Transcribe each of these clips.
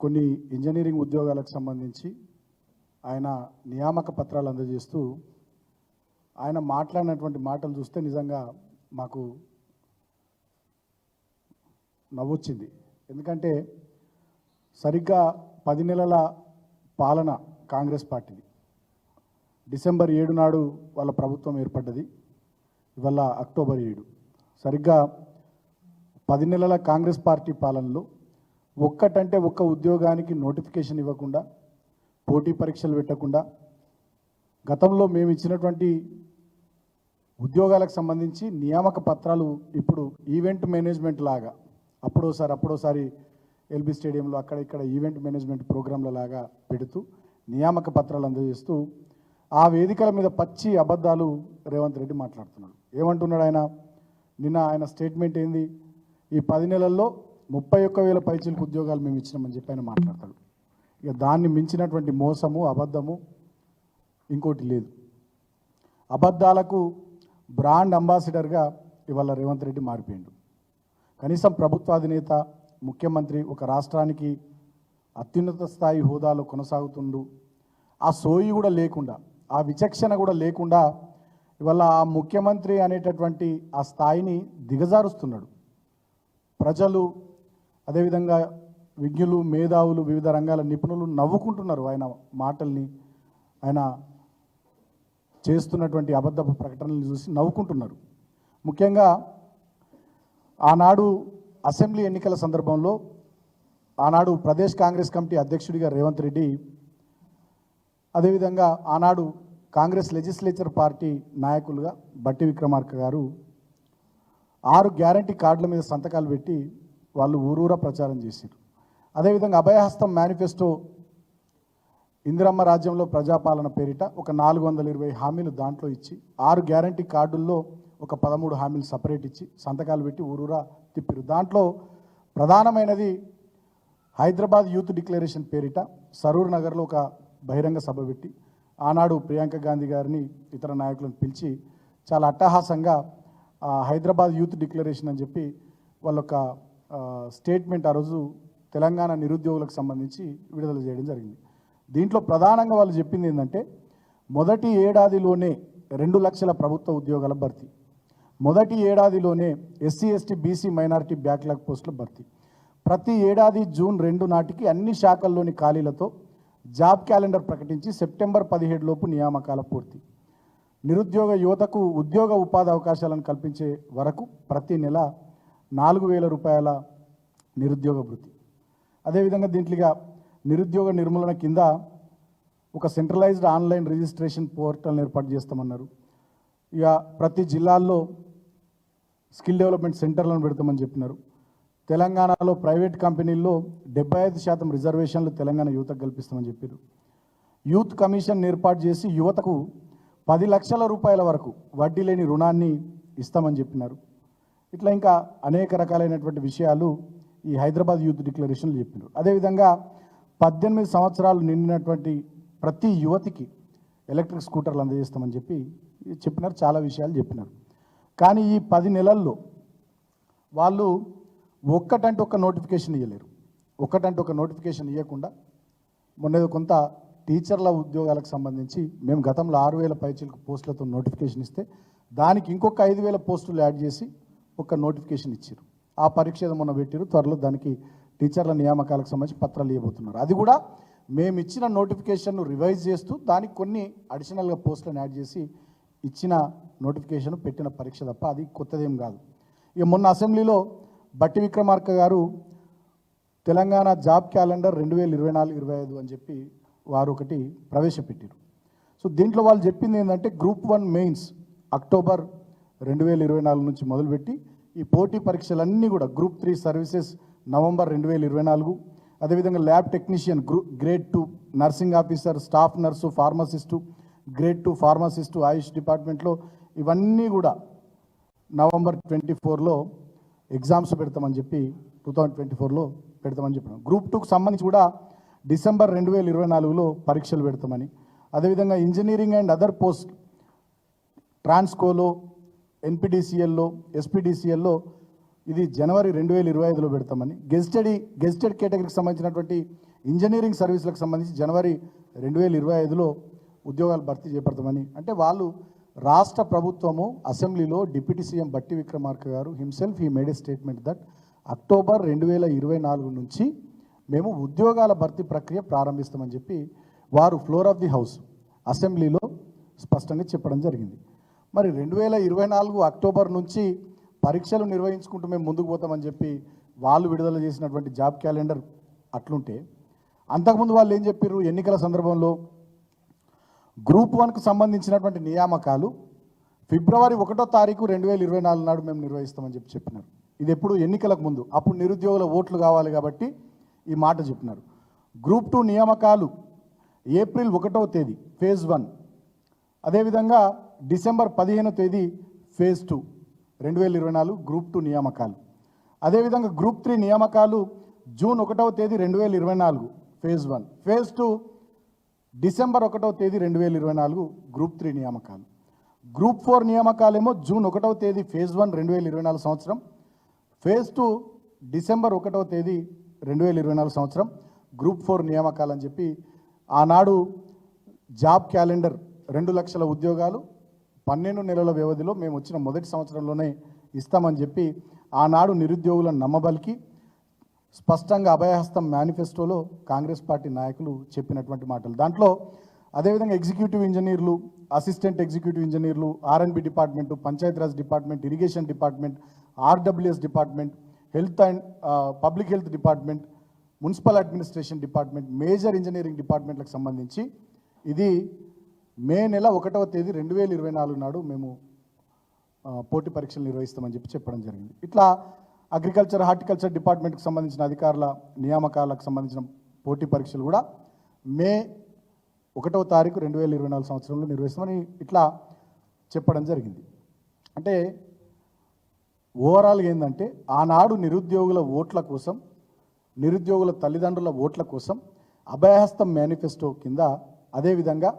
కొన్ని ఇంజనీరింగ్ ఉద్యోగాలకు సంబంధించి ఆయన నియామక పత్రాలు అందజేస్తూ ఆయన మాట్లాడినటువంటి మాటలు చూస్తే నిజంగా మాకు నవ్వొచ్చింది. ఎందుకంటే సరిగ్గా పది నెలల పాలన కాంగ్రెస్ పార్టీది. డిసెంబర్ ఏడు నాడు వాళ్ళ ప్రభుత్వం ఏర్పడ్డది. ఇవాళ అక్టోబర్ ఏడు. సరిగ్గా పది నెలల కాంగ్రెస్ పార్టీ పాలనలో ఒక్కటంటే ఒక్క ఉద్యోగానికి నోటిఫికేషన్ ఇవ్వకుండా పోటీ పరీక్షలు పెట్టకుండా గతంలో మేము ఇచ్చినటువంటి ఉద్యోగాలకు సంబంధించి నియామక పత్రాలు ఇప్పుడు ఈవెంట్ మేనేజ్మెంట్ లాగా అప్పుడోసారి అప్పుడోసారి ఎల్బీ స్టేడియంలో అక్కడ ఇక్కడ ఈవెంట్ మేనేజ్మెంట్ ప్రోగ్రాంల లాగా పెడుతూ నియామక పత్రాలు అందజేస్తూ ఆ వేదికల మీద పచ్చి అబద్ధాలు రేవంత్ రెడ్డి మాట్లాడుతున్నాడు. ఏమంటున్నాడు ఆయన? నిన్న ఆయన స్టేట్మెంట్ ఏంది? ఈ పది నెలల్లో ముప్పై ఒక్క వేల పైచీలకు ఉద్యోగాలు మేము ఇచ్చినామని చెప్పి ఆయన మాట్లాడతాడు. ఇక దాన్ని మించినటువంటి మోసము అబద్ధము ఇంకోటి లేదు. అబద్ధాలకు బ్రాండ్ అంబాసిడర్గా ఇవాళ రేవంత్ రెడ్డి మారిపోయిండు. కనీసం ప్రభుత్వ అధినేత ముఖ్యమంత్రి ఒక రాష్ట్రానికి అత్యున్నత స్థాయి హోదాలో కొనసాగుతుండు. ఆ సోయి కూడా లేకుండా ఆ విచక్షణ కూడా లేకుండా ఇవాళ ఆ ముఖ్యమంత్రి అనేటటువంటి ఆ స్థాయిని దిగజారుస్తున్నాడు. ప్రజలు అదేవిధంగా విజ్ఞులు మేధావులు వివిధ రంగాల నిపుణులు నవ్వుకుంటున్నారు ఆయన మాటల్ని. ఆయన చేస్తున్నటువంటి అబద్ధపు ప్రకటనలు చూసి నవ్వుకుంటున్నారు. ముఖ్యంగా ఆనాడు అసెంబ్లీ ఎన్నికల సందర్భంలో ఆనాడు ప్రదేశ్ కాంగ్రెస్ కమిటీ అధ్యక్షుడిగా రేవంత్ రెడ్డి అదేవిధంగా ఆనాడు కాంగ్రెస్ లెజిస్లేచర్ పార్టీ నాయకులుగా బట్టి విక్రమార్క గారు ఆరు గ్యారంటీ కార్డుల మీద సంతకాలు పెట్టి వాళ్ళు ఊరూరా ప్రచారం చేశారు అదేవిధంగా అభయహస్తం మేనిఫెస్టో ఇందిరమ్మ రాజ్యంలో ప్రజాపాలన పేరిట ఒక నాలుగు వందల ఇరవై హామీలు దాంట్లో ఇచ్చి ఆరు గ్యారంటీ కార్డుల్లో ఒక పదమూడు హామీలు సపరేట్ ఇచ్చి సంతకాలు పెట్టి ఊరూరా తిప్పారు దాంట్లో ప్రధానమైనది హైదరాబాద్ యూత్ డిక్లరేషన్ పేరిట సరూర్ నగర్లో ఒక బహిరంగ సభ పెట్టి ఆనాడు ప్రియాంక గాంధీ గారిని ఇతర నాయకులను పిలిచి చాలా అట్టహాసంగా ఆ, హైదరాబాద్ యూత్ డిక్లరేషన్ అని చెప్పి వాళ్ళొక స్టేట్మెంట్ ఆ రోజు తెలంగాణ నిరుద్యోగులకు సంబంధించి విడుదల చేయడం జరిగింది. దీంట్లో ప్రధానంగా వాళ్ళు చెప్పింది ఏంటంటే మొదటి ఏడాదిలోనే రెండు లక్షల ప్రభుత్వ ఉద్యోగాల భర్తీ. మొదటి ఏడాదిలోనే SC ST BC minority backlog పోస్టుల భర్తీ. ప్రతి ఏడాది జూన్ రెండు నాటికి అన్ని శాఖల్లోని ఖాళీలతో జాబ్ క్యాలెండర్ ప్రకటించి సెప్టెంబర్ పదిహేడు లోపు నియామకాల పూర్తి. నిరుద్యోగ యువతకు ఉద్యోగ ఉపాధి అవకాశాలను కల్పించే వరకు ప్రతి నెల నాలుగు వేల రూపాయల నిరుద్యోగ వృత్తి అదేవిధంగా దీంట్లో నిరుద్యోగ నిర్మూలన కింద ఒక సెంట్రలైజ్డ్ ఆన్లైన్ రిజిస్ట్రేషన్ పోర్టల్ని ఏర్పాటు చేస్తామన్నారు. ఇక ప్రతి జిల్లాల్లో స్కిల్ డెవలప్మెంట్ సెంటర్లను పెడతామని చెప్పినారు. తెలంగాణలో ప్రైవేట్ కంపెనీల్లో డెబ్బై ఐదు శాతం రిజర్వేషన్లు తెలంగాణ యువతకు కల్పిస్తామని చెప్పారు యూత్ కమిషన్ ఏర్పాటు చేసి యువతకు పది లక్షల రూపాయల వరకు వడ్డీ లేని రుణాన్ని ఇస్తామని చెప్పినారు. ఇట్లా ఇంకా అనేక రకాలైనటువంటి విషయాలు ఈ హైదరాబాద్ యూత్ డిక్లరేషన్లు చెప్పినారు. అదేవిధంగా పద్దెనిమిది సంవత్సరాలు నిండినటువంటి ప్రతి యువతికి ఎలక్ట్రిక్ స్కూటర్లు అందజేస్తామని చెప్పి చెప్పినారు చాలా విషయాలు చెప్పినారు. కానీ ఈ పది నెలల్లో వాళ్ళు ఒక్కటంటే ఒక నోటిఫికేషన్ ఇవ్వలేరు ఒక్కటంటే ఒక నోటిఫికేషన్ ఇవ్వకుండా మొన్నది కొంత టీచర్ల ఉద్యోగాలకు సంబంధించి మేము గతంలో ఆరు వేల పైచీలకు పోస్టులతో నోటిఫికేషన్ ఇస్తే దానికి ఇంకొక ఐదు వేల పోస్టులు యాడ్ చేసి ఒక నోటిఫికేషన్ ఇచ్చారు ఆ పరీక్ష మొన్న పెట్టారు త్వరలో దానికి టీచర్ల నియామకాలకు సంబంధించి పత్రాలు ఇవ్వబోతున్నారు. అది కూడా మేము ఇచ్చిన నోటిఫికేషన్ను రివైజ్ చేస్తూ దానికి కొన్ని అడిషనల్గా పోస్టులను యాడ్ చేసి ఇచ్చిన నోటిఫికేషన్ పెట్టిన పరీక్ష తప్ప అది కొత్తదేం కాదు. ఇక మొన్న అసెంబ్లీలో బట్టి విక్రమార్క గారు తెలంగాణ జాబ్ క్యాలెండర్ రెండు వేల ఇరవై నాలుగు ఇరవై ఐదు అని చెప్పి వారు ఒకటి ప్రవేశపెట్టారు సో దీంట్లో వాళ్ళు చెప్పింది ఏంటంటే గ్రూప్ వన్ మెయిన్స్ అక్టోబర్ రెండు వేల ఇరవై నాలుగు నుంచి మొదలుపెట్టి ఈ పోటీ పరీక్షలన్నీ కూడా గ్రూప్ త్రీ సర్వీసెస్ నవంబర్ రెండు వేల ఇరవై నాలుగు. అదేవిధంగా lab technician group grade two nursing officer staff nurse pharmacist grade two pharmacist AYUSH డిపార్ట్మెంట్లో ఇవన్నీ కూడా నవంబర్ ట్వంటీ ఫోర్లో ఎగ్జామ్స్ పెడతామని చెప్పి టూ థౌజండ్ ట్వంటీ ఫోర్లో పెడతామని చెప్పినాం. గ్రూప్ టూకి సంబంధించి కూడా డిసెంబర్ రెండు వేల ఇరవై నాలుగులో పరీక్షలు పెడతామని. అదేవిధంగా ఇంజనీరింగ్ అండ్ అదర్ పోస్ట్ ట్రాన్స్కోలో ఎన్పిడిసిఎల్లో ఎస్పీడిసిఎల్లో ఇది జనవరి రెండు వేల ఇరవై ఐదులో పెడతామని. గెజిటెడ్ గెజిటెడ్ కేటగిరీకి సంబంధించినటువంటి ఇంజనీరింగ్ సర్వీసులకు సంబంధించి జనవరి రెండు వేల ఇరవై ఐదులో ఉద్యోగాలు భర్తీ చేపడతామని. అంటే వాళ్ళు రాష్ట్ర ప్రభుత్వము అసెంబ్లీలో డిప్యూటీ సీఎం బట్టి విక్రమార్క గారు హిమ్సెల్ఫ్ ఈ made a statement that October రెండు వేల ఇరవై నాలుగు నుంచి మేము ఉద్యోగాల భర్తీ ప్రక్రియ ప్రారంభిస్తామని చెప్పి వారు ఫ్లోర్ ఆఫ్ ది హౌస్ అసెంబ్లీలో స్పష్టంగా చెప్పడం జరిగింది. మరి రెండు వేల ఇరవై నాలుగు అక్టోబర్ నుంచి పరీక్షలు నిర్వహించుకుంటూ మేము ముందుకు పోతామని చెప్పి వాళ్ళు విడుదల చేసినటువంటి జాబ్ క్యాలెండర్ అట్లుంటే అంతకుముందు వాళ్ళు ఏం చెప్పారు ఎన్నికల సందర్భంలో గ్రూప్ వన్కు సంబంధించినటువంటి నియామకాలు ఫిబ్రవరి ఒకటో తారీఖు రెండు వేల ఇరవై నాలుగు నాడు మేము నిర్వహిస్తామని చెప్పి చెప్పినారు. ఇది ఎప్పుడు? ఎన్నికలకు ముందు. అప్పుడు నిరుద్యోగుల ఓట్లు కావాలి కాబట్టి ఈ మాట చెప్పినారు. గ్రూప్ టూ నియామకాలు ఏప్రిల్ ఒకటవ తేదీ ఫేజ్ వన్. అదేవిధంగా డిసెంబర్ పదిహేనో తేదీ ఫేజ్ టూ రెండు వేల ఇరవై నాలుగు గ్రూప్ టూ నియామకాలు. అదేవిధంగా గ్రూప్ త్రీ నియామకాలు జూన్ ఒకటవ తేదీ రెండు వేల ఇరవై నాలుగు phase one. Phase two December ఒకటవ తేదీ రెండు వేల ఇరవై నాలుగు గ్రూప్ త్రీ నియామకాలు. గ్రూప్ ఫోర్ నియామకాలేమో జూన్ ఒకటవ తేదీ ఫేజ్ వన్ రెండు వేల ఇరవై నాలుగు సంవత్సరం. ఫేజ్ టూ డిసెంబర్ ఒకటవ తేదీ రెండు వేల ఇరవై నాలుగు సంవత్సరం. గ్రూప్ ఫోర్ నియామకాలు అని చెప్పి ఆనాడు జాబ్ క్యాలెండర్ రెండు లక్షల ఉద్యోగాలు పన్నెండు నెలల వ్యవధిలో మేము వచ్చిన మొదటి సంవత్సరంలోనే ఇస్తామని చెప్పి ఆనాడు నిరుద్యోగులను నమ్మబలికి స్పష్టంగా అభయహస్తం మేనిఫెస్టోలో కాంగ్రెస్ పార్టీ నాయకులు చెప్పినటువంటి మాటలు. దాంట్లో అదేవిధంగా ఎగ్జిక్యూటివ్ ఇంజనీర్లు అసిస్టెంట్ ఎగ్జిక్యూటివ్ ఇంజనీర్లు RNB department Panchayati Raj department irrigation department RWS department health and public health department municipal administration department major engineering డిపార్ట్మెంట్లకు సంబంధించి ఇది మే నెల ఒకటవ తేదీ రెండు వేల ఇరవై నాలుగు నాడు మేము పోటీ పరీక్షలు నిర్వహిస్తామని చెప్పి చెప్పడం జరిగింది. ఇట్లా అగ్రికల్చర్ హార్టికల్చర్ డిపార్ట్మెంట్కి సంబంధించిన అధికారుల నియామకాలకు సంబంధించిన పోటీ పరీక్షలు కూడా మే ఒకటవ తారీఖు రెండు వేల ఇరవై నాలుగు సంవత్సరంలో నిర్వహిస్తామని ఇట్లా చెప్పడం జరిగింది. అంటే ఓవరాల్గా ఏంటంటే ఆనాడు నిరుద్యోగుల ఓట్ల కోసం నిరుద్యోగుల తల్లిదండ్రుల ఓట్ల కోసం అభయహస్తం మేనిఫెస్టో కింద అదేవిధంగా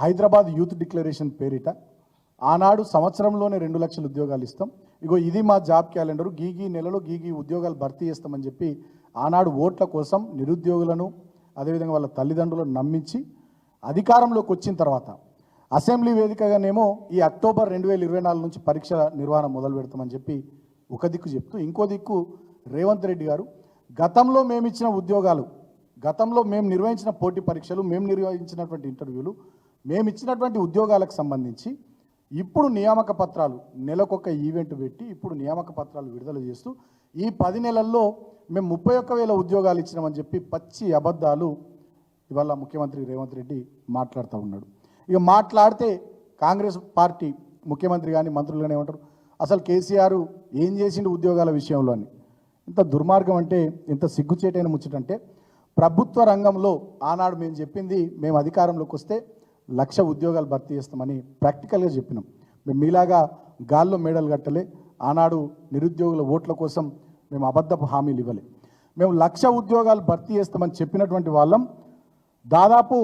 హైదరాబాద్ యూత్ డిక్లరేషన్ పేరిట ఆనాడు సంవత్సరంలోనే రెండు లక్షల ఉద్యోగాలు ఇస్తాం. ఇగో ఇది మా జాబ్ క్యాలెండరు. గీగీ నెలలో గీగీ ఉద్యోగాలు భర్తీ చేస్తామని చెప్పి ఆనాడు ఓట్ల కోసం నిరుద్యోగులను అదేవిధంగా వాళ్ళ తల్లిదండ్రులను నమ్మించి అధికారంలోకి వచ్చిన తర్వాత అసెంబ్లీ వేదికగానేమో ఈ అక్టోబర్ రెండు వేల ఇరవై నాలుగు నుంచి పరీక్షల నిర్వహణ మొదలు పెడతామని చెప్పి ఒక దిక్కు చెప్తూ ఇంకో దిక్కు రేవంత్ రెడ్డి గారు గతంలో మేము ఇచ్చిన ఉద్యోగాలు గతంలో మేము నిర్వహించిన పోటీ పరీక్షలు మేము నిర్వహించినటువంటి ఇంటర్వ్యూలు మేము ఇచ్చినటువంటి ఉద్యోగాలకు సంబంధించి ఇప్పుడు నియామక పత్రాలు నెలకొక ఈవెంట్ పెట్టి ఇప్పుడు నియామక పత్రాలు విడుదల చేస్తూ ఈ పది నెలల్లో మేము ముప్పై ఒక్క వేల ఉద్యోగాలు ఇచ్చినామని చెప్పి పచ్చి అబద్ధాలు ఇవాళ ముఖ్యమంత్రి రేవంత్ రెడ్డి మాట్లాడుతూ ఉన్నాడు. ఇక మాట్లాడితే కాంగ్రెస్ పార్టీ ముఖ్యమంత్రి కానీ మంత్రులు కానీ ఏమంటారు అసలు కేసీఆర్ ఏం చేసిండు ఉద్యోగాల విషయంలో అని. ఇంత దుర్మార్గం అంటే ఇంత సిగ్గుచేటైన ముచ్చటంటే ప్రభుత్వ రంగంలో ఆనాడు మేము చెప్పింది మేము అధికారంలోకి వస్తే లక్ష ఉద్యోగాలు భర్తీ చేస్తామని ప్రాక్టికల్గా చెప్పినాం. మేము మీలాగా గాల్లో మేడలు కట్టలే ఆనాడు నిరుద్యోగుల ఓట్ల కోసం మేము అబద్ధపు హామీలు ఇవ్వలే. మేము లక్ష ఉద్యోగాలు భర్తీ చేస్తామని చెప్పినటువంటి వాళ్ళం దాదాపు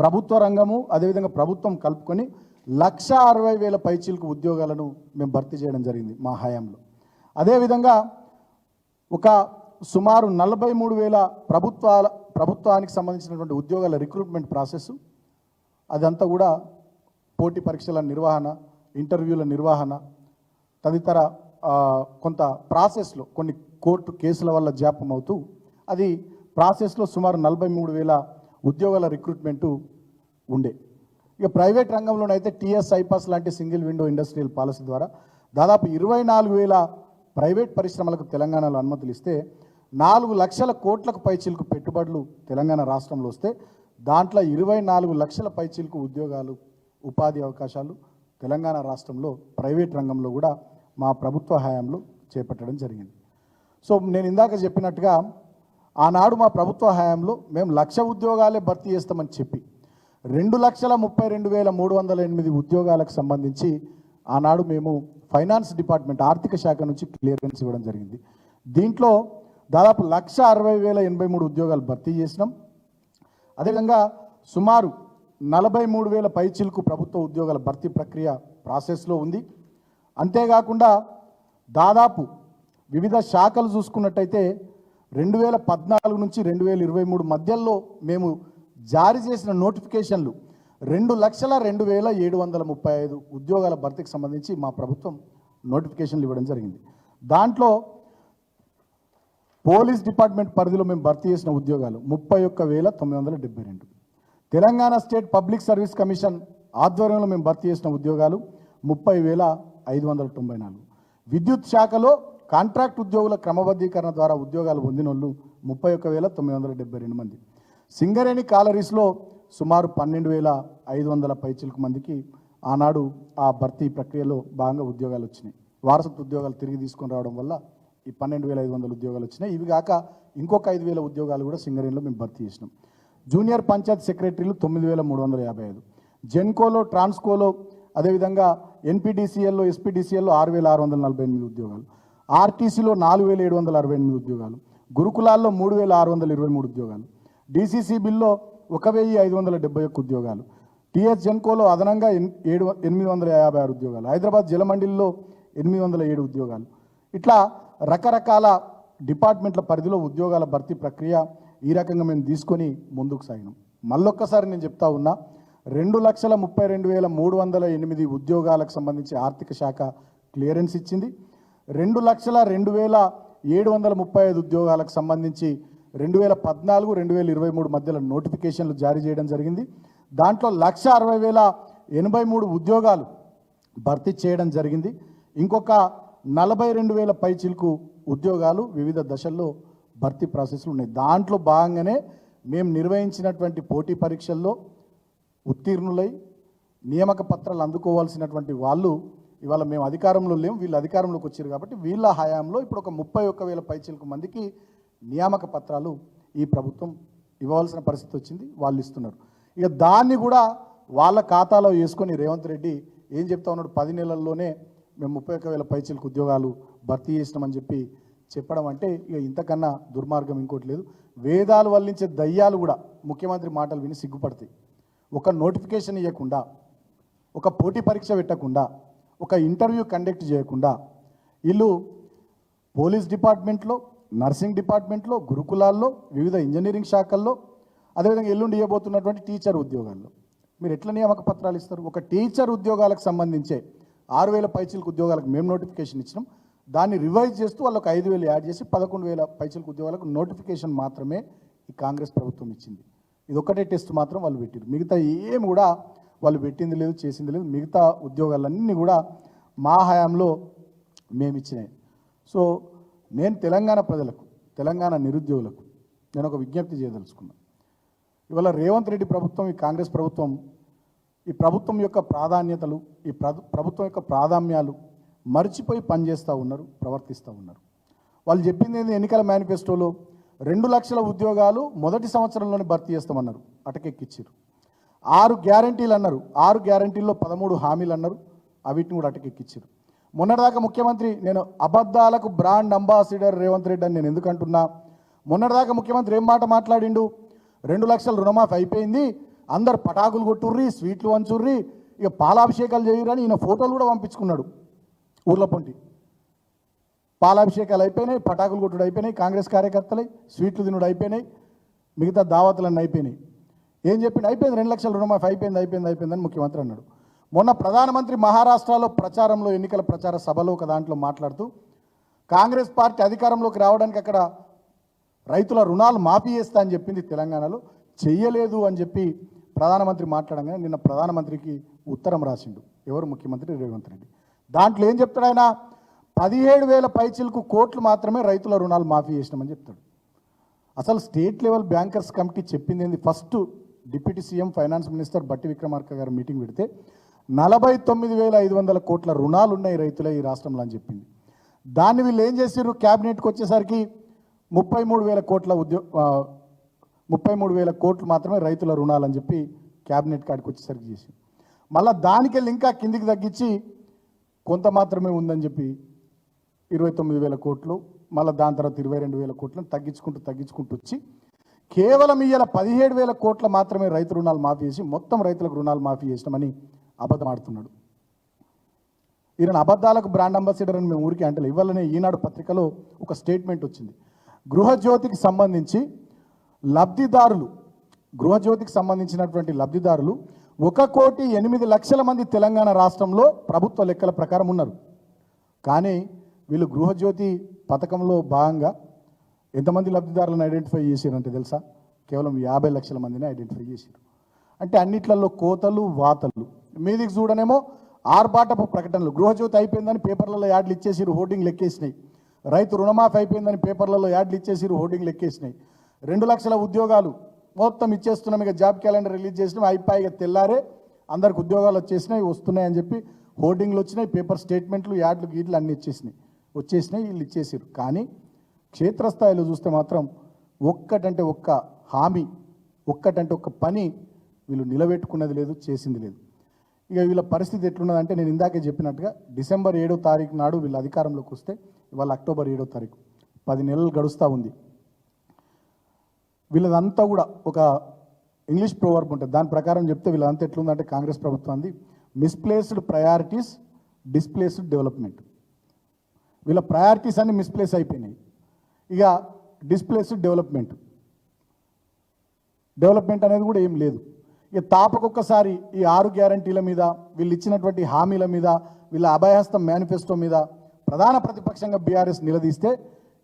ప్రభుత్వ రంగము అదేవిధంగా ప్రభుత్వం కలుపుకొని లక్ష అరవై వేల పైచీలకు ఉద్యోగాలను మేము భర్తీ చేయడం జరిగింది మా హయాంలో. అదేవిధంగా ఒక సుమారు నలభై మూడు వేల ప్రభుత్వాల ప్రభుత్వానికి సంబంధించినటువంటి ఉద్యోగాల రిక్రూట్మెంట్ ప్రాసెస్ అదంతా కూడా పోటీ పరీక్షల నిర్వహణ ఇంటర్వ్యూల నిర్వహణ తదితర కొంత ప్రాసెస్లో కొన్ని కోర్టు కేసుల వల్ల జాప్యం అవుతూ అది ప్రాసెస్లో సుమారు నలభై మూడు వేల ఉద్యోగాల రిక్రూట్మెంటు ఉండే. ఇక ప్రైవేట్ రంగంలోనైతే టీఎస్ ఐపాస్ లాంటి సింగిల్ విండో ఇండస్ట్రియల్ పాలసీ ద్వారా దాదాపు ఇరవై నాలుగు వేల ప్రైవేట్ పరిశ్రమలకు తెలంగాణలో అనుమతులు ఇస్తే నాలుగు లక్షల కోట్లకు పైచిలకు పెట్టుబడులు తెలంగాణ రాష్ట్రంలో వస్తే దాంట్లో ఇరవై నాలుగు లక్షల పైచీలకు ఉద్యోగాలు ఉపాధి అవకాశాలు తెలంగాణ రాష్ట్రంలో ప్రైవేట్ రంగంలో కూడా మా ప్రభుత్వ హయాంలో చేపట్టడం జరిగింది. సో నేను ఇందాక చెప్పినట్టుగా ఆనాడు మా ప్రభుత్వ హయాంలో మేము లక్ష ఉద్యోగాలే భర్తీ చేస్తామని చెప్పి రెండు లక్షల ముప్పై రెండు వేల మూడు వందల ఎనిమిది ఉద్యోగాలకు సంబంధించి ఆనాడు మేము ఫైనాన్స్ డిపార్ట్మెంట్ ఆర్థిక శాఖ నుంచి క్లియరెన్స్ ఇవ్వడం జరిగింది. దీంట్లో దాదాపు లక్ష అరవై వేల ఎనభై మూడు ఉద్యోగాలు భర్తీ చేసినాం. అదేవిధంగా సుమారు నలభై మూడు వేల పైచిలకు ప్రభుత్వ ఉద్యోగాల భర్తీ ప్రక్రియ ప్రాసెస్లో ఉంది. అంతేకాకుండా దాదాపు వివిధ శాఖలు చూసుకున్నట్టయితే రెండు వేల పద్నాలుగు నుంచి రెండు వేల ఇరవై మూడు మధ్యలో మేము జారీ చేసిన నోటిఫికేషన్లు రెండు లక్షల రెండు వేల ఏడు వందల ముప్పై ఐదు ఉద్యోగాల భర్తీకి సంబంధించి మా ప్రభుత్వం నోటిఫికేషన్లు ఇవ్వడం జరిగింది. దాంట్లో పోలీస్ డిపార్ట్మెంట్ పరిధిలో మేము భర్తీ చేసిన ఉద్యోగాలు ముప్పై ఒక్క వేల తొమ్మిది వందల డెబ్బై రెండు. Telangana state public service commission ఆధ్వర్యంలో మేము భర్తీ చేసిన ఉద్యోగాలు ముప్పై వేల ఐదు వందల తొంభై నాలుగు. విద్యుత్ శాఖలో కాంట్రాక్ట్ ఉద్యోగుల క్రమబద్ధీకరణ ద్వారా ఉద్యోగాలు పొందిన వాళ్ళు ముప్పై ఒక్క వేల తొమ్మిది వందల డెబ్బై రెండు మంది. సింగరేణి కాలరీస్లో సుమారు పన్నెండు వేల ఐదు వందల పైచిలకు మందికి ఆనాడు ఆ భర్తీ ప్రక్రియలో భాగంగా ఉద్యోగాలు వచ్చినాయి. వారసత్వ ఉద్యోగాలు తిరిగి తీసుకొని రావడం వల్ల ఈ పన్నెండు వేల ఐదు వందల ఉద్యోగాలు వచ్చినాయి. ఇవి కాక ఇంకొక ఐదు వేల ఉద్యోగాలు కూడా సింగరేణిలో మేము భర్తీ చేసినాం. జూనియర్ పంచాయత్ సెక్రటరీలు తొమ్మిది వేల మూడు వందల యాభై ఐదు. జెన్కోలో ట్రాన్స్కోలో అదేవిధంగా ఎన్పిడిసిఎల్లో ఎస్పీడీసీఎల్లో ఆరు వేల ఆరు వందల నలభై ఎనిమిది ఉద్యోగాలు. ఆర్టీసీలో నాలుగు వేల ఏడు వందల అరవై ఎనిమిది ఉద్యోగాలు. గురుకులాల్లో మూడు వేల ఆరు వందల ఇరవై మూడు ఉద్యోగాలు. డీసీసీబీల్లో ఒక వెయ్యి ఐదు వందల డెబ్బై ఒక్క ఉద్యోగాలు. టీఎస్ జెన్కోలో అదనంగా ఎన్- ఏడు ఎనిమిది వందల యాభై ఆరు ఉద్యోగాలు. హైదరాబాద్ జలమండలిలో ఎనిమిది వందల ఏడు ఉద్యోగాలు. ఇట్లా రకరకాల డిపార్ట్మెంట్ల పరిధిలో ఉద్యోగాల భర్తీ ప్రక్రియ ఈ రకంగా మేము తీసుకొని ముందుకు సాగినాం. మళ్ళొక్కసారి నేను చెప్తా ఉన్నా రెండు లక్షల ముప్పై రెండు వేల మూడు వందల ఎనిమిది ఉద్యోగాలకు సంబంధించి ఆర్థిక శాఖ క్లియరెన్స్ ఇచ్చింది. రెండు లక్షల రెండు వేల ఏడు వందల ముప్పై ఐదు ఉద్యోగాలకు సంబంధించి రెండు వేల పద్నాలుగు రెండు వేల ఇరవై మూడు మధ్యలో నోటిఫికేషన్లు జారీ చేయడం జరిగింది. దాంట్లో లక్ష అరవై వేల ఎనభై మూడు ఉద్యోగాలు భర్తీ చేయడం జరిగింది. ఇంకొక నలభై రెండు వేల పైచిలకు ఉద్యోగాలు వివిధ దశల్లో భర్తీ ప్రాసెస్లు ఉన్నాయి. దాంట్లో భాగంగానే మేము నిర్వహించినటువంటి పోటీ పరీక్షల్లో ఉత్తీర్ణులై నియామక పత్రాలు అందుకోవాల్సినటువంటి వాళ్ళు ఇవాళ మేము అధికారంలో లేము వీళ్ళు అధికారంలోకి వచ్చారు కాబట్టి వీళ్ళ హయాంలో ఇప్పుడు ఒక ముప్పై ఒక్క వేల పైచిలకు మందికి నియామక పత్రాలు ఈ ప్రభుత్వం ఇవ్వాల్సిన పరిస్థితి వచ్చింది వాళ్ళు ఇస్తున్నారు. ఇక దాన్ని కూడా వాళ్ళ ఖాతాలో వేసుకొని రేవంత్ రెడ్డి ఏం చెప్తా ఉన్నాడు పది నెలల్లోనే మేము ముప్పై ఒక్క వేల పైచిలకు ఉద్యోగాలు భర్తీ చేసినామని చెప్పి చెప్పడం అంటే ఇక ఇంతకన్నా దుర్మార్గం ఇంకోటి లేదు. వేదాలు వల్లించే దయ్యాలు కూడా ముఖ్యమంత్రి మాటలు విని సిగ్గుపడతాయి. ఒక నోటిఫికేషన్ ఇవ్వకుండా ఒక పోటీ పరీక్ష పెట్టకుండా ఒక ఇంటర్వ్యూ కండక్ట్ చేయకుండా వీళ్ళు పోలీస్ డిపార్ట్మెంట్లో నర్సింగ్ డిపార్ట్మెంట్లో గురుకులాల్లో వివిధ ఇంజనీరింగ్ శాఖల్లో అదేవిధంగా ఎల్లుండి ఇవ్వబోతున్నటువంటి టీచర్ ఉద్యోగాల్లో. మీరు ఎట్లా నియామక పత్రాలు ఇస్తారు? ఒక టీచర్ ఉద్యోగాలకు సంబంధించే ఆరు వేల పైచిలకు ఉద్యోగాలకు మేము నోటిఫికేషన్ ఇచ్చినాం. దాన్ని రివైజ్ చేస్తూ వాళ్ళకి ఐదు వేలు యాడ్ చేసి పదకొండు వేల పైచిలకు ఉద్యోగాలకు నోటిఫికేషన్ మాత్రమే ఈ కాంగ్రెస్ ప్రభుత్వం ఇచ్చింది. ఇది ఒక్కటే టెస్ట్ మాత్రం వాళ్ళు పెట్టారు. మిగతా ఏం కూడా వాళ్ళు పెట్టింది లేదు చేసింది లేదు. మిగతా ఉద్యోగాలన్నీ కూడా మా హయాంలో మేము ఇచ్చినాయి. సో నేను తెలంగాణ ప్రజలకు తెలంగాణ నిరుద్యోగులకు నేను ఒక విజ్ఞప్తి చేయదలుచుకున్నాను ఇవాళ రేవంత్ రెడ్డి ప్రభుత్వం ఈ కాంగ్రెస్ ప్రభుత్వం ఈ ప్రభుత్వం యొక్క ప్రాధాన్యతలు ఈ ప్రభుత్వం యొక్క ప్రాధాన్యాలు మర్చిపోయి పనిచేస్తూ ఉన్నారు ప్రవర్తిస్తూ ఉన్నారు. వాళ్ళు చెప్పింది ఏంది? ఎన్నికల మేనిఫెస్టోలో రెండు లక్షల ఉద్యోగాలు మొదటి సంవత్సరంలోనే భర్తీ చేస్తామన్నారు. అటకెక్కిచ్చారు ఆరు గ్యారంటీలు అన్నారు. ఆరు గ్యారంటీల్లో పదమూడు హామీలు అన్నారు. అవిటిని కూడా అటకెక్కిచ్చారు మొన్నటిదాకా ముఖ్యమంత్రి నేను అబద్ధాలకు బ్రాండ్ అంబాసిడర్ రేవంత్ రెడ్డి అని నేను ఎందుకు అంటున్నా? మొన్నటిదాకా ముఖ్యమంత్రి ఏం మాట మాట్లాడిండు? రెండు లక్షల రుణమాఫీ అయిపోయింది. అందరు పటాకులు కొట్టుర్రి స్వీట్లు వంచుర్రి ఇక పాలాభిషేకాలు చేయరని ఈయన ఫోటోలు కూడా పంపించుకున్నాడు ఊర్ల పొంటి. పాలాభిషేకాలు అయిపోయినాయి పటాకులు కొట్టుడు అయిపోయినాయి కాంగ్రెస్ కార్యకర్తలై స్వీట్లు తినుడు అయిపోయినాయి మిగతా దావతులన్నీ అయిపోయినాయి. ఏం చెప్పిండు? అయిపోయింది రెండు లక్షల రుణమాఫీ అయిపోయింది అయిపోయింది అయిపోయిందని ముఖ్యమంత్రి అన్నాడు. మొన్న ప్రధానమంత్రి మహారాష్ట్రలో ప్రచారంలో ఎన్నికల ప్రచార సభలో ఒక దాంట్లో మాట్లాడుతూ కాంగ్రెస్ పార్టీ అధికారంలోకి రావడానికి అక్కడ రైతుల రుణాలు మాఫీ చేస్తా అని చెప్పింది తెలంగాణలో చెయ్యలేదు అని చెప్పి ప్రధానమంత్రి మాట్లాడంగానే నిన్న ప్రధానమంత్రికి ఉత్తరం రాసిండు. ఎవరు? ముఖ్యమంత్రి రేవంత్ రెడ్డి. దాంట్లో ఏం చెప్తాడు ఆయన? పదిహేడు వేల పైచిలకు కోట్లు మాత్రమే రైతుల రుణాలు మాఫీ చేసినామని చెప్తాడు. అసలు స్టేట్ లెవెల్ బ్యాంకర్స్ కమిటీ చెప్పింది ఏంది? First deputy CM finance minister Bhatti Vikramarka గారు మీటింగ్ పెడితే నలభై తొమ్మిది వేల ఐదు వందల కోట్ల రుణాలు ఉన్నాయి రైతుల ఈ రాష్ట్రంలో అని చెప్పింది. దాన్ని వీళ్ళు ఏం చేసారు క్యాబినెట్కి వచ్చేసరికి ముప్పై మూడు వేల కోట్ల ఉద్యో ముప్పై మూడు వేల కోట్లు మాత్రమే రైతుల రుణాలు అని చెప్పి క్యాబినెట్ కాడికి వచ్చేసరికి చేసి మళ్ళీ దానికెళ్ళి ఇంకా కిందికి తగ్గించి కొంత మాత్రమే ఉందని చెప్పి ఇరవై తొమ్మిది వేల కోట్లు మళ్ళీ దాని తర్వాత ఇరవై రెండు వేల కోట్లను తగ్గించుకుంటూ తగ్గించుకుంటూ వచ్చి కేవలం ఇయ్యాల పదిహేడు వేల కోట్ల మాత్రమే రైతు రుణాలు మాఫీ చేసి మొత్తం రైతులకు రుణాలు మాఫీ చేసినామని అబద్ధం ఆడుతున్నాడు. ఈయన అబద్ధాలకు బ్రాండ్ అంబాసిడర్ అని మేము ఊరికే అంటలే. ఇవ్వాలనే ఈనాడు పత్రికలో ఒక స్టేట్మెంట్ వచ్చింది. గృహజ్యోతికి సంబంధించి లబ్ధిదారులు గృహజ్యోతికి సంబంధించినటువంటి లబ్ధిదారులు ఒక కోటి ఎనిమిది లక్షల మంది తెలంగాణ రాష్ట్రంలో ప్రభుత్వ లెక్కల ప్రకారం ఉన్నారు. కానీ వీళ్ళు గృహజ్యోతి పథకంలో భాగంగా ఎంతమంది లబ్ధిదారులను ఐడెంటిఫై చేశారంటే తెలుసా? కేవలం యాభై లక్షల మందిని ఐడెంటిఫై చేశారు అంటే అన్నిట్లలో కోతలు వాతలు. మీదికి చూడనేమో ఆర్భాటపు ప్రకటనలు. గృహజ్యోతి అయిపోయిందని పేపర్లలో యాడ్లు ఇచ్చేసిరు హోర్డింగ్లు ఎక్కేసినాయి రైతు రుణమాఫీ అయిపోయిందని పేపర్లలో యాడ్లు ఇచ్చేసిరు హోర్డింగ్లు ఎక్కేసినాయి రెండు లక్షల ఉద్యోగాలు మొత్తం ఇచ్చేస్తున్నాం. ఇక జాబ్ క్యాలెండర్ రిలీజ్ చేసినాం. అయిపోయి ఇక తెల్లారే అందరికి ఉద్యోగాలు వచ్చేసినాయి వస్తున్నాయి అని చెప్పి హోర్డింగ్లు వచ్చినాయి పేపర్ స్టేట్మెంట్లు యాడ్లు గీట్లు అన్నీ ఇచ్చేసినాయి వచ్చేసినాయి వీళ్ళు ఇచ్చేసారు కానీ క్షేత్రస్థాయిలో చూస్తే మాత్రం ఒక్కటంటే ఒక్క హామీ ఒక్కటంటే ఒక్క పని వీళ్ళు నిలబెట్టుకున్నది లేదు చేసింది లేదు. ఇక వీళ్ళ పరిస్థితి ఎట్లున్నదంటే నేను ఇందాకే చెప్పినట్టుగా డిసెంబర్ ఏడో తారీఖు నాడు వీళ్ళు అధికారంలోకి వస్తే ఇవాళ అక్టోబర్ ఏడో తారీఖు పది నెలలు గడుస్తూ ఉంది. వీళ్ళదంతా కూడా ఒక ఇంగ్లీష్ ప్రోవర్బ్ ఉంటుంది. దాని ప్రకారం చెప్తే వీళ్ళంతా ఎట్లుందంటే కాంగ్రెస్ ప్రభుత్వాన్ని మిస్ప్లేస్డ్ ప్రయారిటీస్ డిస్ప్లేస్డ్ డెవలప్మెంట్ వీళ్ళ ప్రయారిటీస్ అన్ని మిస్ప్లేస్ అయిపోయినాయి. ఇక డిస్ప్లేస్డ్ డెవలప్మెంట్ డెవలప్మెంట్ అనేది కూడా ఏం లేదు. ఇక తాపకొక్కసారి ఈ ఆరు గ్యారంటీల మీద వీళ్ళు ఇచ్చినటువంటి హామీల మీద వీళ్ళ అభయహస్తం మేనిఫెస్టో మీద ప్రధాన ప్రతిపక్షంగా బీఆర్ఎస్ నిలదీస్తే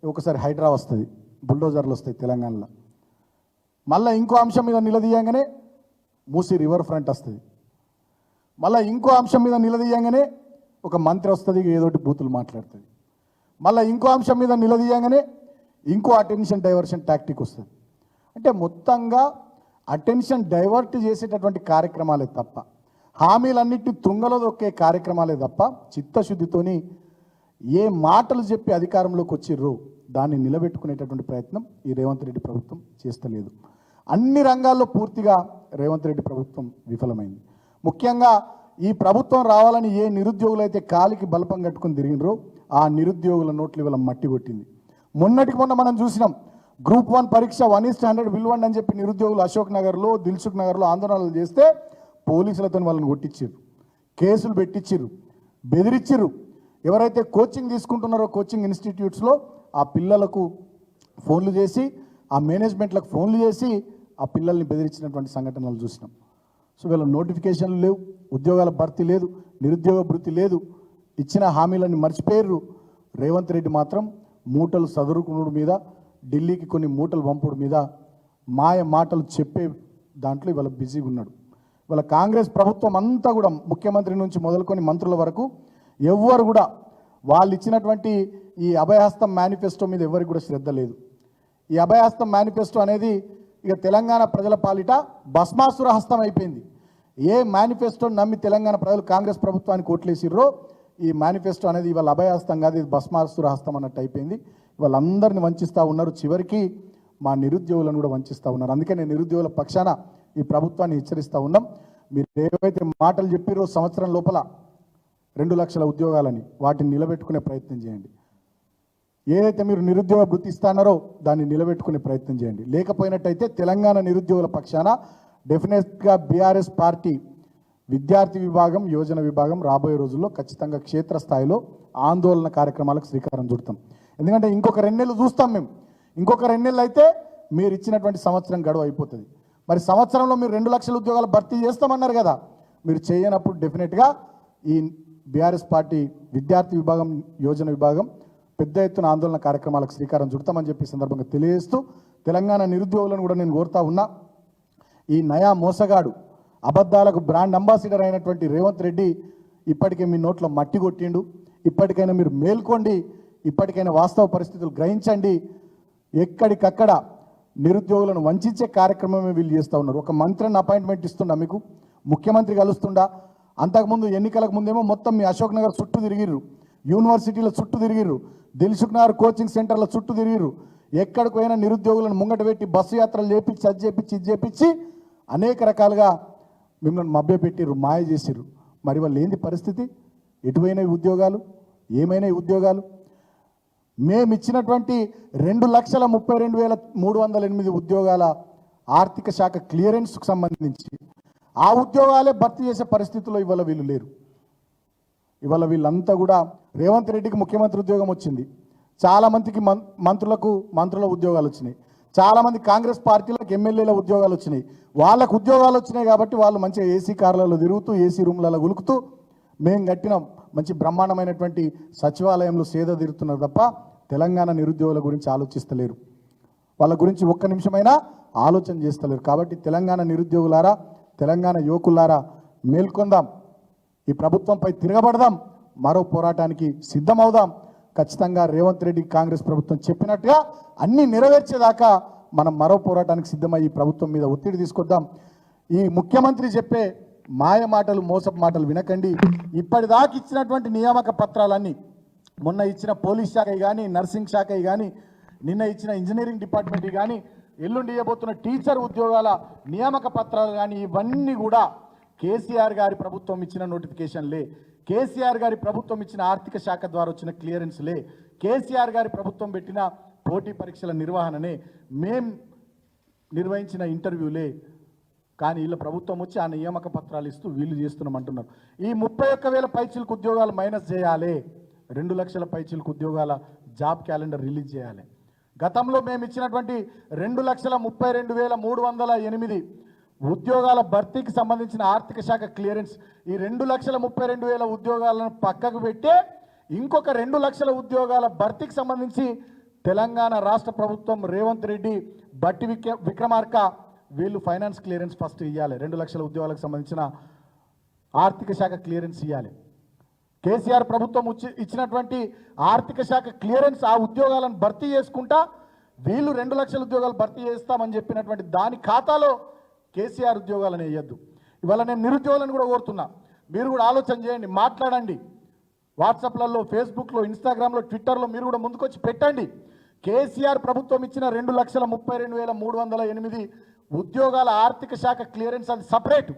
ఒకసారి హైడ్రా వస్తుంది. బుల్డోజర్లు వస్తాయి తెలంగాణలో. మళ్ళీ ఇంకో అంశం మీద నిలదీయంగానే మూసి రివర్ ఫ్రంట్ వస్తుంది. మళ్ళీ ఇంకో అంశం మీద నిలదీయంగానే ఒక మంత్రి వస్తుంది ఏదోటి బూతులు మాట్లాడుతుంది. మళ్ళీ ఇంకో అంశం మీద నిలదీయంగానే ఇంకో అటెన్షన్ డైవర్షన్ టాక్టిక్ వస్తుంది. అంటే మొత్తంగా అటెన్షన్ డైవర్ట్ చేసేటటువంటి కార్యక్రమాలే తప్ప హామీలన్నిటి తుంగలో దొక్కే కార్యక్రమాలే తప్ప చిత్తశుద్ధితోని ఏ మాటలు చెప్పి అధికారంలోకి వచ్చిర్రో దాన్ని నిలబెట్టుకునేటటువంటి ప్రయత్నం ఈ రేవంత్ రెడ్డి ప్రభుత్వం చేస్తలేదు. అన్ని రంగాల్లో పూర్తిగా రేవంత్ రెడ్డి ప్రభుత్వం విఫలమైంది. ముఖ్యంగా ఈ ప్రభుత్వం రావాలని ఏ నిరుద్యోగులైతే కాలికి బలపం కట్టుకుని తిరిగినరో ఆ నిరుద్యోగుల నోట్లు ఇవాళ మట్టి కొట్టింది. మొన్నటికి మొన్న మనం చూసినాం గ్రూప్ వన్ పరీక్ష వన్ ఇస్ హండ్రెడ్ విలువండి అని చెప్పి నిరుద్యోగులు అశోక్ నగర్లో దిల్సుఖ్ నగర్లో ఆందోళనలు చేస్తే పోలీసులతో వాళ్ళని కొట్టించారు కేసులు పెట్టించారు బెదిరించారు ఎవరైతే కోచింగ్ తీసుకుంటున్నారో కోచింగ్ ఇన్స్టిట్యూట్స్లో ఆ పిల్లలకు ఫోన్లు చేసి ఆ మేనేజ్మెంట్లకు ఫోన్లు చేసి ఆ పిల్లల్ని బెదిరించినటువంటి సంఘటనలు చూసినాం. సో వీళ్ళ నోటిఫికేషన్లు లేవు ఉద్యోగాల భర్తీ లేదు నిరుద్యోగ భృతి లేదు ఇచ్చిన హామీలన్నీ మర్చిపోయారు రేవంత్ రెడ్డి మాత్రం మూటలు సదురుకునుడు మీద ఢిల్లీకి కొన్ని మూటలు పంపుడు మీద మాయ మాటలు చెప్పే దాంట్లో ఇవాళ బిజీగా ఉన్నాడు. ఇవాళ కాంగ్రెస్ ప్రభుత్వం అంతా కూడా ముఖ్యమంత్రి నుంచి మొదలుకొని మంత్రుల వరకు ఎవ్వరు కూడా వాళ్ళు ఇచ్చినటువంటి ఈ అభయహస్తం మేనిఫెస్టో మీద ఎవరికి కూడా శ్రద్ధ లేదు. ఈ అభయహస్తం మేనిఫెస్టో అనేది ఇక తెలంగాణ ప్రజల పాలిట భస్మాసుర హస్తం అయిపోయింది. ఏ మేనిఫెస్టో నమ్మి తెలంగాణ ప్రజలు కాంగ్రెస్ ప్రభుత్వానికి ఓట్లేసిర్రో ఈ మేనిఫెస్టో అనేది ఇవాళ అభయహస్తం కాదు ఇది భస్మాసుర హస్తం అన్నట్టు అయిపోయింది. వాళ్ళందరిని వంచిస్తూ ఉన్నారు చివరికి మా నిరుద్యోగులను కూడా వంచిస్తూ ఉన్నారు. అందుకే నేను నిరుద్యోగుల పక్షాన ఈ ప్రభుత్వాన్ని హెచ్చరిస్తూ ఉన్నాం. మీరు ఏవైతే మాటలు చెప్పిరో సంవత్సరం లోపల రెండు లక్షల ఉద్యోగాలని వాటిని నిలబెట్టుకునే ప్రయత్నం చేయండి. ఏదైతే మీరు నిరుద్యోగ వృత్తి ఇస్తానారో దాన్ని నిలబెట్టుకునే ప్రయత్నం చేయండి. లేకపోయినట్టయితే తెలంగాణ నిరుద్యోగుల పక్షాన డెఫినెట్గా బీఆర్ఎస్ పార్టీ విద్యార్థి విభాగం యోజన విభాగం రాబోయే రోజుల్లో ఖచ్చితంగా క్షేత్రస్థాయిలో ఆందోళన కార్యక్రమాలకు శ్రీకారం చుడతాం. ఎందుకంటే ఇంకొక రెండు నెలలు చూస్తాం మేము. ఇంకొక రెండేళ్ళు అయితే మీరు ఇచ్చినటువంటి సంవత్సరం గడువు అయిపోతుంది. మరి సంవత్సరంలో మీరు రెండు లక్షల ఉద్యోగాలు భర్తీ చేస్తామన్నారు కదా మీరు చేయనప్పుడు డెఫినెట్గా ఈ బీఆర్ఎస్ పార్టీ విద్యార్థి విభాగం యోజన విభాగం పెద్ద ఎత్తున ఆందోళన కార్యక్రమాలకు శ్రీకారం చుడతామని చెప్పి సందర్భంగా తెలియజేస్తూ తెలంగాణ నిరుద్యోగులను కూడా నేను కోరుతా ఉన్నా. ఈ నయా మోసగాడు అబద్ధాలకు బ్రాండ్ అంబాసిడర్ అయినటువంటి రేవంత్ రెడ్డి ఇప్పటికే మీ నోట్లో మట్టి కొట్టిండు. ఇప్పటికైనా మీరు మేల్కోండి ఇప్పటికైనా వాస్తవ పరిస్థితులు గ్రహించండి. ఎక్కడికక్కడ నిరుద్యోగులను వంచే కార్యక్రమమే వీళ్ళు చేస్తూ ఉన్నారు. ఒక మంత్రిని అపాయింట్మెంట్ ఇస్తుండా మీకు. ముఖ్యమంత్రి కలుస్తుండా. అంతకుముందు ఎన్నికలకు ముందేమో మొత్తం మీ అశోక్ నగర్ చుట్టూ తిరిగిర్రు. యూనివర్సిటీల చుట్టూ తిరిగిర్రు. దిల్సుఖ్నార్ కోచింగ్ సెంటర్ల చుట్టూ తిరిగిర్రు. ఎక్కడికి పోయినా నిరుద్యోగులను ముంగట పెట్టి బస్సు యాత్రలు చేపించి అది చేపించి ఇది చేపించి అనేక రకాలుగా మిమ్మల్ని మభ్యపెట్టిర్రు మాయ చేసిర్రు. మరి వాళ్ళు ఏంది పరిస్థితి? ఎటువైన ఉద్యోగాలు? ఏమైనా ఉద్యోగాలు? మేము ఇచ్చినటువంటి రెండు లక్షల ముప్పై రెండు వేల మూడు వందల ఎనిమిది ఉద్యోగాల ఆర్థిక శాఖ క్లియరెన్స్కు సంబంధించి ఆ ఉద్యోగాలే భర్తీ చేసే పరిస్థితుల్లో ఇవాళ వీళ్ళు లేరు. ఇవాళ వీళ్ళంతా కూడా రేవంత్ రెడ్డికి ముఖ్యమంత్రి ఉద్యోగం వచ్చింది. చాలామందికి మం- మంత్రులకు మంత్రుల ఉద్యోగాలు వచ్చినాయి. చాలామంది కాంగ్రెస్ పార్టీలకు ఎమ్మెల్యేల ఉద్యోగాలు వచ్చినాయి. వాళ్ళకు ఉద్యోగాలు వచ్చినాయి కాబట్టి వాళ్ళు మంచిగా ఏసీ కార్లలో తిరుగుతూ ఏసీ రూమ్లలో ఉలుకుతూ మేము కట్టిన. మంచి బ్రహ్మాండమైనటువంటి సచివాలయంలో సేద తీరుతున్నారు తప్ప తెలంగాణ నిరుద్యోగుల గురించి ఆలోచిస్తలేరు. వాళ్ళ గురించి ఒక్క నిమిషమైనా ఆలోచన చేస్తలేరు. కాబట్టి తెలంగాణ నిరుద్యోగులారా తెలంగాణ యువకులారా మేల్కొందాం. ఈ ప్రభుత్వంపై తిరగబడదాం. మరో పోరాటానికి సిద్ధమవుదాం. ఖచ్చితంగా రేవంత్ రెడ్డి కాంగ్రెస్ ప్రభుత్వం చెప్పినట్టుగా అన్ని నెరవేర్చేదాకా మనం మరో పోరాటానికి సిద్ధమై ప్రభుత్వం మీద ఒత్తిడి తీసుకొద్దాం. ఈ ముఖ్యమంత్రి చెప్పే మాయ మాటలు మోసపు మాటలు వినకండి. ఇప్పటిదాకా ఇచ్చినటువంటి నియామక పత్రాలన్నీ మొన్న ఇచ్చిన పోలీస్ శాఖ కానీ నర్సింగ్ శాఖ కానీ నిన్న ఇచ్చిన ఇంజనీరింగ్ డిపార్ట్మెంట్ కానీ ఎల్లుండి ఇవ్వబోతున్న టీచర్ ఉద్యోగాల నియామక పత్రాలు కానీ ఇవన్నీ కూడా కేసీఆర్ గారి ప్రభుత్వం ఇచ్చిన నోటిఫికేషన్లే. కేసీఆర్ గారి ప్రభుత్వం ఇచ్చిన ఆర్థిక శాఖ ద్వారా వచ్చిన క్లియరెన్స్లే కేసీఆర్ గారి ప్రభుత్వం పెట్టిన పోటీ పరీక్షల నిర్వహణనే మేం నిర్వహించిన ఇంటర్వ్యూలే కానీ వీళ్ళ ప్రభుత్వం వచ్చి ఆ నియామక పత్రాలు ఇస్తూ వీళ్ళు చేస్తున్నామంటున్నారు. ఈ ముప్పై ఒక్క వేల పైచిలకు ఉద్యోగాలు మైనస్ చేయాలి. రెండు లక్షల పైచిలకు ఉద్యోగాల జాబ్ క్యాలెండర్ రిలీజ్ చేయాలి. గతంలో మేము ఇచ్చినటువంటి రెండు లక్షల ముప్పై రెండు వేల మూడు వందల ఎనిమిది ఉద్యోగాల భర్తీకి సంబంధించిన ఆర్థిక శాఖ క్లియరెన్స్ ఈ రెండు లక్షల ముప్పై రెండు వేల ఉద్యోగాలను పక్కకు పెట్టే ఇంకొక రెండు లక్షల ఉద్యోగాల భర్తీకి సంబంధించి తెలంగాణ రాష్ట్ర ప్రభుత్వం రేవంత్ రెడ్డి బట్టి విక్ర విక్రమార్క వీళ్ళు ఫైనాన్స్ క్లియరెన్స్ ఫస్ట్ ఇవ్వాలి రెండు లక్షల ఉద్యోగాలకు సంబంధించిన ఆర్థిక శాఖ క్లియరెన్స్ ఇవ్వాలి కేసీఆర్ ప్రభుత్వం ఇచ్చినటువంటి ఆర్థిక శాఖ క్లియరెన్స్ ఆ ఉద్యోగాలను భర్తీ చేసుకుంటా వీళ్ళు రెండు లక్షల ఉద్యోగాలు భర్తీ చేస్తామని చెప్పినటువంటి దాని ఖాతాలో కేసీఆర్ ఉద్యోగాలను వేయద్దు. ఇవాళ నేను నిరుద్యోగులను కూడా కోరుతున్నా. మీరు కూడా ఆలోచన చేయండి మాట్లాడండి. వాట్సాప్లలో ఫేస్బుక్లో ఇన్స్టాగ్రామ్లో ట్విట్టర్లో మీరు కూడా ముందుకొచ్చి పెట్టండి. కేసీఆర్ ప్రభుత్వం ఇచ్చిన రెండు లక్షల ముప్పై రెండు వేల మూడు వందల ఎనిమిది ఉద్యోగాల ఆర్థిక శాఖ క్లియరెన్స్ అది సపరేటు.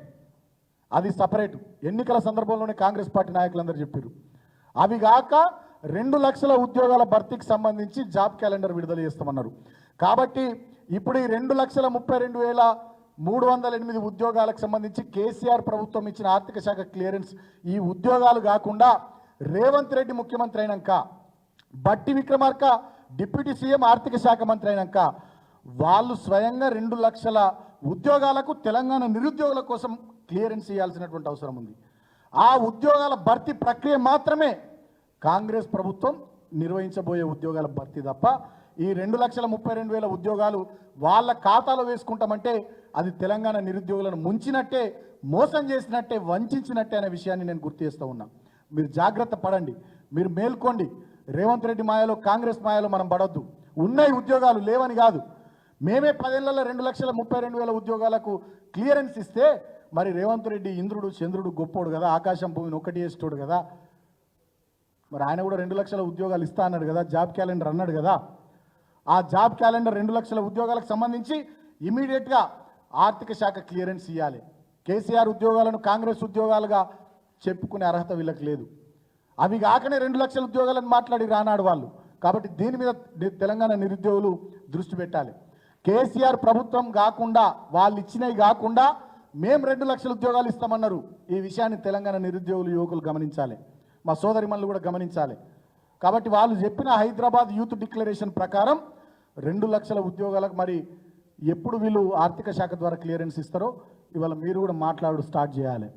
అది సపరేటు. ఎన్నికల సందర్భంలోనే కాంగ్రెస్ పార్టీ నాయకులందరూ చెప్పారు అవి కాక రెండు లక్షల ఉద్యోగాల భర్తీకి సంబంధించి జాబ్ క్యాలెండర్ విడుదల చేస్తామన్నారు. కాబట్టి ఇప్పుడు ఈ రెండు లక్షల ముప్పై రెండు వేల మూడు వందల ఎనిమిది ఉద్యోగాలకు సంబంధించి కేసీఆర్ ప్రభుత్వం ఇచ్చిన ఆర్థిక శాఖ క్లియరెన్స్ ఈ ఉద్యోగాలు కాకుండా రేవంత్ రెడ్డి ముఖ్యమంత్రి అయినాక బట్టి విక్రమార్క డిప్యూటీ సీఎం ఆర్థిక శాఖ మంత్రి అయినాక వాళ్ళు స్వయంగా రెండు లక్షల ఉద్యోగాలకు తెలంగాణ నిరుద్యోగుల కోసం క్లియరెన్స్ ఇవ్వాల్సినటువంటి అవసరం ఉంది. ఆ ఉద్యోగాల భర్తీ ప్రక్రియ మాత్రమే కాంగ్రెస్ ప్రభుత్వం నిర్వహించబోయే ఉద్యోగాల భర్తీ తప్ప ఈ రెండు లక్షల ముప్పై రెండు వేల ఉద్యోగాలు వాళ్ళ ఖాతాలో వేసుకుంటామంటే అది తెలంగాణ నిరుద్యోగులను ముంచినట్టే మోసం చేసినట్టే వంచినట్టే అనే విషయాన్ని నేను గుర్తు చేస్తూ ఉన్నా. మీరు జాగ్రత్త పడండి. మీరు మేల్కోండి. రేవంత్ రెడ్డి మాయలో కాంగ్రెస్ మాయలో మనం పడొద్దు. ఉన్నాయి ఉద్యోగాలు లేవని కాదు. మేమే పదేళ్ళలో రెండు లక్షల ముప్పై రెండు వేల ఉద్యోగాలకు క్లియరెన్స్ ఇస్తే మరి రేవంత్ రెడ్డి ఇంద్రుడు చంద్రుడు గొప్పోడు కదా ఆకాశం భూమిని ఒకటి చేసేటోడు కదా. మరి ఆయన కూడా రెండు లక్షల ఉద్యోగాలు ఇస్తా అన్నాడు కదా జాబ్ క్యాలెండర్ అన్నాడు కదా. ఆ జాబ్ క్యాలెండర్ రెండు లక్షల ఉద్యోగాలకు సంబంధించి ఇమీడియట్గా ఆర్థిక శాఖ క్లియరెన్స్ ఇవ్వాలి కేసీఆర్ ఉద్యోగాలను కాంగ్రెస్ ఉద్యోగాలుగా చెప్పుకునే అర్హత వీళ్ళకి లేదు. అవి కాకనే రెండు లక్షల ఉద్యోగాలను మాట్లాడి రానాడు వాళ్ళు. కాబట్టి దీని మీద తెలంగాణ నిరుద్యోగులు దృష్టి పెట్టాలి. కేసీఆర్ ప్రభుత్వం కాకుండా వాళ్ళు ఇచ్చినవి కాకుండా మేము రెండు లక్షల ఉద్యోగాలు ఇస్తామన్నారు. ఈ విషయాన్ని తెలంగాణ నిరుద్యోగులు యువకులు గమనించాలి. మా సోదరిమణులు కూడా గమనించాలి. కాబట్టి వాళ్ళు చెప్పిన హైదరాబాద్ యూత్ డిక్లరేషన్ ప్రకారం రెండు లక్షల ఉద్యోగాలకు మరి ఎప్పుడు వీళ్ళు ఆర్థిక శాఖ ద్వారా క్లియరెన్స్ ఇస్తారో ఇవాళ మీరు కూడా మాట్లాడు స్టార్ట్ చేయాలి.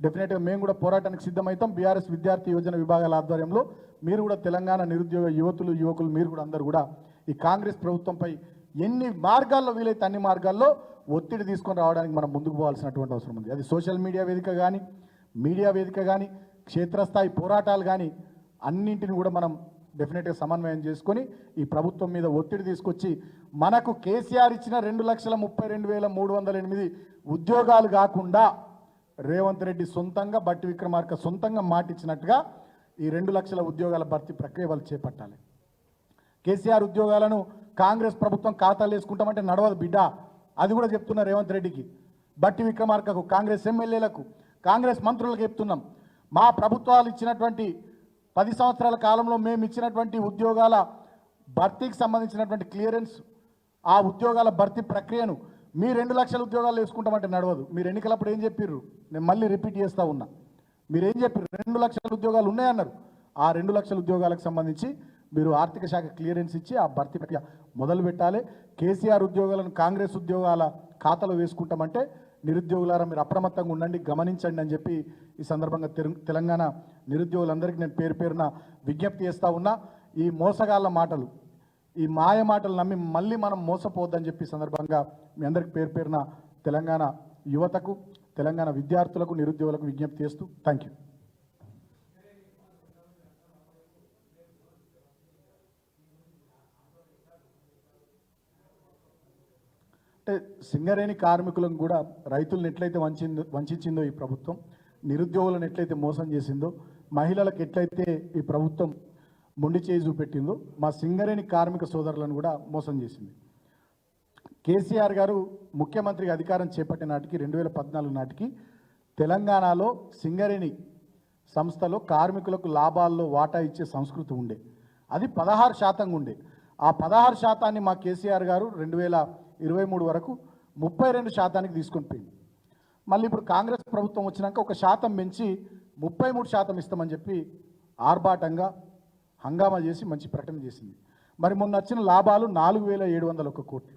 డెఫినెట్గా మేము కూడా పోరాటానికి సిద్ధమవుతాం బీఆర్ఎస్ విద్యార్థి యోజన విభాగాల ఆధ్వర్యంలో మీరు కూడా తెలంగాణ నిరుద్యోగ యువతులు యువకులు మీరు కూడా అందరూ కూడా ఈ కాంగ్రెస్ ప్రభుత్వంపై ఎన్ని మార్గాల్లో వీలైతే అన్ని మార్గాల్లో ఒత్తిడి తీసుకొని రావడానికి మనం ముందుకు పోవాల్సినటువంటి అవసరం ఉంది. అది సోషల్ మీడియా వేదిక కానీ మీడియా వేదిక కానీ క్షేత్రస్థాయి పోరాటాలు కానీ అన్నింటిని కూడా మనం డెఫినెట్గా సమన్వయం చేసుకొని ఈ ప్రభుత్వం మీద ఒత్తిడి తీసుకొచ్చి మనకు కేసీఆర్ ఇచ్చిన రెండు లక్షల ముప్పై రెండు వేల మూడు వందల ఎనిమిది ఉద్యోగాలు కాకుండా రేవంత్ రెడ్డి సొంతంగా బట్టి విక్రమార్క సొంతంగా మాటిచ్చినట్టుగా ఈ రెండు లక్షల ఉద్యోగాల భర్తీ ప్రక్రియ వాళ్ళు చేపట్టాలి. కేసీఆర్ ఉద్యోగాలను కాంగ్రెస్ ప్రభుత్వం ఖాతాలు వేసుకుంటామంటే నడవదు బిడ్డ. అది కూడా చెప్తున్నా రేవంత్ రెడ్డికి. బట్టి విక్రమార్కకు కాంగ్రెస్ ఎమ్మెల్యేలకు కాంగ్రెస్ మంత్రులకు చెప్తున్నాం. మా ప్రభుత్వాలు ఇచ్చినటువంటి పది సంవత్సరాల కాలంలో మేము ఇచ్చినటువంటి ఉద్యోగాల భర్తీకి సంబంధించినటువంటి క్లియరెన్స్ ఆ ఉద్యోగాల భర్తీ ప్రక్రియను మీ రెండు లక్షల ఉద్యోగాలు వేసుకుంటామంటే నడవదు. మీరు ఎన్నికలప్పుడు ఏం చెప్పారు నేను మళ్ళీ రిపీట్ చేస్తూ ఉన్నా. మీరేం చెప్పారు రెండు లక్షల ఉద్యోగాలు ఉన్నాయన్నారు. ఆ రెండు లక్షల ఉద్యోగాలకు సంబంధించి మీరు ఆర్థిక శాఖ క్లియరెన్స్ ఇచ్చి ఆ భర్తీ ప్రక్రియ మొదలు పెట్టాలి కేసీఆర్ ఉద్యోగాలను కాంగ్రెస్ ఉద్యోగాల ఖాతాలో వేసుకుంటామంటే నిరుద్యోగులారా మీరు అప్రమత్తంగా ఉండండి గమనించండి అని చెప్పి ఈ సందర్భంగా తెలంగాణ నిరుద్యోగులందరికీ నేను పేరు పేరున విజ్ఞప్తి చేస్తూ ఉన్నా. ఈ మోసగాళ్ళ మాటలు ఈ మాయ మాటలు నమ్మి మళ్ళీ మనం మోసపోవద్దని చెప్పి సందర్భంగా మీ అందరికి పేరు పేరున తెలంగాణ యువతకు తెలంగాణ విద్యార్థులకు నిరుద్యోగులకు విజ్ఞప్తి చేస్తూ థ్యాంక్ యూ అంటే సింగరేణి కార్మికులను కూడా రైతులను ఎట్లయితే వంచిందో వంచిందో ఈ ప్రభుత్వం నిరుద్యోగులను ఎట్లయితే మోసం చేసిందో మహిళలకు ఎట్లయితే ఈ ప్రభుత్వం మొండి చేయి చూపెట్టిందో మా సింగరేణి కార్మిక సోదరులను కూడా మోసం చేసింది. కేసీఆర్ గారు ముఖ్యమంత్రిగా అధికారం చేపట్టిన నాటికి రెండు వేల పద్నాలుగు నాటికి తెలంగాణలో సింగరేణి సంస్థలో కార్మికులకు లాభాల్లో వాటా ఇచ్చే సంస్కృతి ఉండే. అది పదహారు శాతంగా ఉండే. ఆ పదహారు శాతాన్ని మా కేసీఆర్ గారు రెండు వేల ఇరవై మూడు వరకు ముప్పై రెండు శాతానికి తీసుకొని పోయింది. మళ్ళీ ఇప్పుడు కాంగ్రెస్ ప్రభుత్వం వచ్చినాక ఒక శాతం పెంచి ముప్పై మూడు శాతం ఇస్తామని చెప్పి ఆర్భాటంగా హంగామా చేసి మంచి ప్రకటన చేసింది. మరి మొన్న వచ్చిన లాభాలు నాలుగు వేల ఏడు వందల ఒక కోట్లు.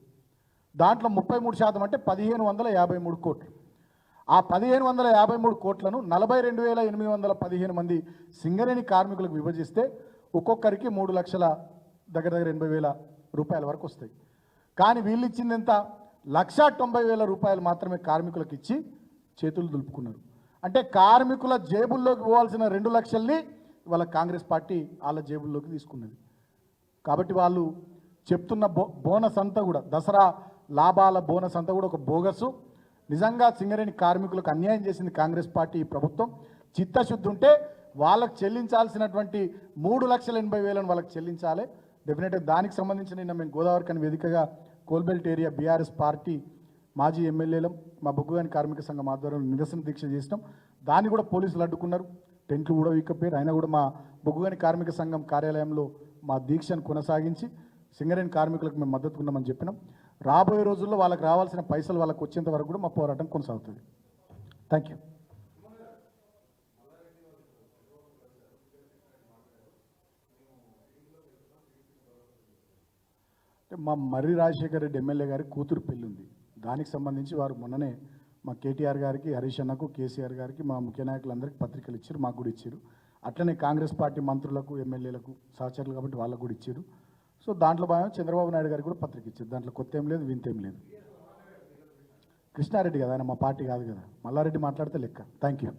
దాంట్లో ముప్పై మూడు శాతం అంటే పదిహేను వందల యాభై మూడు కోట్లు. ఆ పదిహేను వందల యాభై మూడు కోట్లను నలభై రెండు వేల ఎనిమిది వందల పదిహేను మంది సింగరేణి కార్మికులకు విభజిస్తే ఒక్కొక్కరికి మూడు లక్షల దగ్గర దగ్గర ఎనభై వేల రూపాయల వరకు వస్తాయి. కానీ వీళ్ళు ఇచ్చింది ఎంత లక్ష తొంభై వేల రూపాయలు మాత్రమే కార్మికులకు ఇచ్చి చేతులు దులుపుకున్నారు. అంటే కార్మికుల జేబుల్లోకి పోవాల్సిన రెండు లక్షల్ని వాళ్ళ కాంగ్రెస్ పార్టీ వాళ్ళ జేబుల్లోకి తీసుకున్నది. కాబట్టి వాళ్ళు చెప్తున్న బో బోనస్ అంతా కూడా దసరా లాభాల బోనస్ అంతా కూడా ఒక బోగసు నిజంగా సింగరేణి కార్మికులకు అన్యాయం చేసింది కాంగ్రెస్ పార్టీ ప్రభుత్వం. చిత్తశుద్ధి ఉంటే వాళ్ళకు చెల్లించాల్సినటువంటి మూడు లక్షల ఎనభై వేలను వాళ్ళకి చెల్లించాలి. డెఫినెట్గా దానికి సంబంధించి నిన్న మేము గోదావరి కని వేదికగా కోల్బెల్ట్ ఏరియా బీఆర్ఎస్ పార్టీ మాజీ ఎమ్మెల్యేలం మా బొగ్గుగాని కార్మిక సంఘం ఆధ్వర్యంలో నిరసన దీక్ష చేసినాం. దాన్ని కూడా పోలీసులు అడ్డుకున్నారు. టెంట్లు కూడా వీకపోయారు అయినా కూడా మా బొగ్గుగాని కార్మిక సంఘం కార్యాలయంలో మా దీక్షను కొనసాగించి సింగరేణి కార్మికులకు మేము మద్దతు ఉన్నామని చెప్పినాం. రాబోయే రోజుల్లో వాళ్ళకి రావాల్సిన పైసలు వాళ్ళకి వచ్చేంత వరకు కూడా మా పోరాటం కొనసాగుతుంది. థ్యాంక్ యూ అంటే మా మర్రి రాజశేఖర రెడ్డి ఎమ్మెల్యే గారి కూతురు పెళ్ళి ఉంది దానికి సంబంధించి వారు మొన్ననే మా కేటీఆర్ గారికి హరీష్ అన్నకు కేసీఆర్ గారికి మా ముఖ్య నాయకులందరికీ పత్రికలు ఇచ్చారు మాకు కూడా ఇచ్చారు. అట్లనే కాంగ్రెస్ పార్టీ మంత్రులకు ఎమ్మెల్యేలకు సహచరులు కాబట్టి వాళ్ళకు కూడా ఇచ్చారు. సో దాంట్లో భాగం చంద్రబాబు నాయుడు గారికి కూడా పత్రిక ఇచ్చారు. దాంట్లో కొత్త ఏం లేదు వింతేం లేదు. కృష్ణారెడ్డి కదా ఆయన మా పార్టీ కాదు కదా. మల్లారెడ్డి మాట్లాడితే లెక్క. Thank you